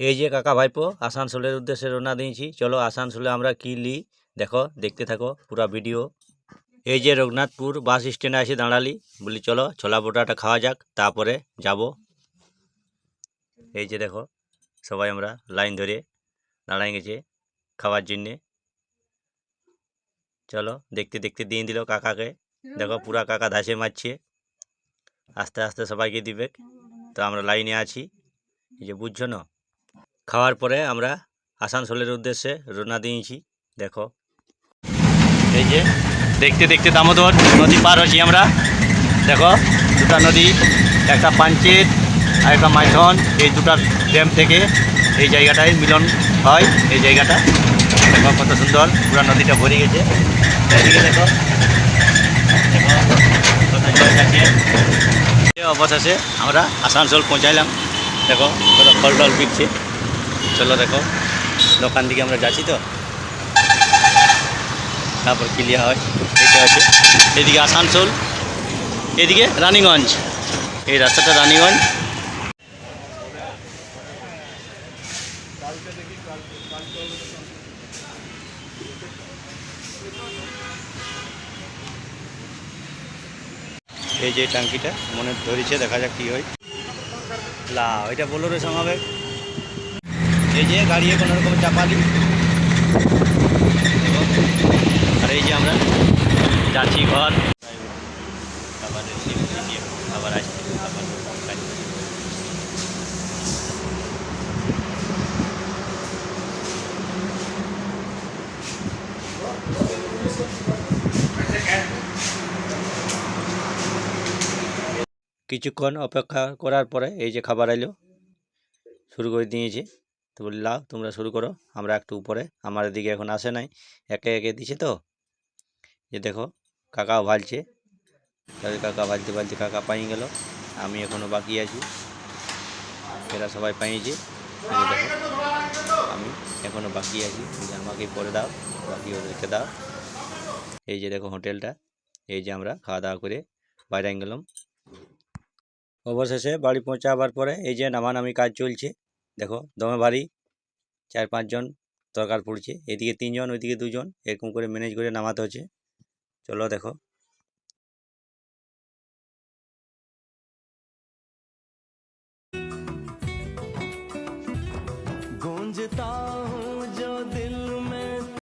এই যে কাকা ভাইপো, আসানসোলের উদ্দেশ্যে রওনা দিয়েছি। চলো আসানসোলে আমরা কি লি দেখো, দেখতে থাকো পুরা ভিডিও। এই যে রঘুনাথপুর বাস স্ট্যান্ডে এসে দাঁড়ালি। বলি চলো, ছোলা পোটাটা খাওয়া যাক, তারপরে যাব। এই যে দেখো, সবাই আমরা লাইন ধরে দাঁড়াই গেছে খাওয়ার জন্যে। চলো, দেখতে দেখতে দিয়ে দিল কাকাকে। দেখো, পুরা কাকা ধাসে মারছে। আস্তে আস্তে সবাইকে দিবে। তো আমরা লাইনে আছি। এই যে বুঝছ না? খাওয়ার পরে আমরা আসানসোলের উদ্দেশ্যে রওনা দিয়েছি। দেখো। এই যে, দেখতে দেখতে দামোদর নদী পার হচ্ছি আমরা। দেখো, দুটা নদী, একটা পাঞ্চেত আর একটা মাইথন। এই দুটা ড্যাম থেকে এই জায়গাটায় মিলন হয়, এই জায়গাটা। দেখো কত সুন্দর, পুরো নদীটা ভরে গেছে। এদিকে দেখো। অবশেষে আমরা আসানসোল পৌঁছাইলাম। দেখো ফল টল বিকছে। চলো দেখো, দোকান দিকে আমরা যাচ্ছি তো। তারপর ক্লিয়ার হয় এটা আছে এদিকে আসানসোল, এদিকে রানীগঞ্জ। এই রাস্তাটা রানীগঞ্জ। এই যে টাঙ্কিটা, মনে ধরেছে, দেখা যাক কি হয়। লা ওইটা বোলোরে সমাবে এই যে গাড়ি কোনো রকম চাপালি আর এই যে আমরা যাচ্ছি ঘর। নিয়ে আবার আসছি করি। কিছুক্ষণ অপেক্ষা করার পরে এই যে খাবার এলো, শুরু করে দিয়েছে। তো বলি লাও, তোমরা শুরু করো, আমরা একটু উপরে। আমার দিকে এখন আসে নাই। একে একে দিছে তো? যে দেখো, কাকাও ভালছে। তাদের কাকা ভালতে ভালতে কাকা পাই গেল। আমি এখনও বাকি আছি। এরা সবাই পাইছে দেখো, আমি এখনও বাকি আছি। আমাকে পরে দাও, বাকি ওদেরকে দাও। এই যে দেখো হোটেলটা। এই যে আমরা খাওয়া দাওয়া করে বাইরে গেলাম। অবশেষে বাড়ি পৌঁছাবার পরে এই যে নামানামি কাজ চলছে। দেখো, দমে ভারী চার পাঁচজন দরকার পড়ছে এদিকে তিনজন ওইদিকে দুজন এরকম করে ম্যানেজ করে নামাতে হচ্ছে চলো দেখো गूंजता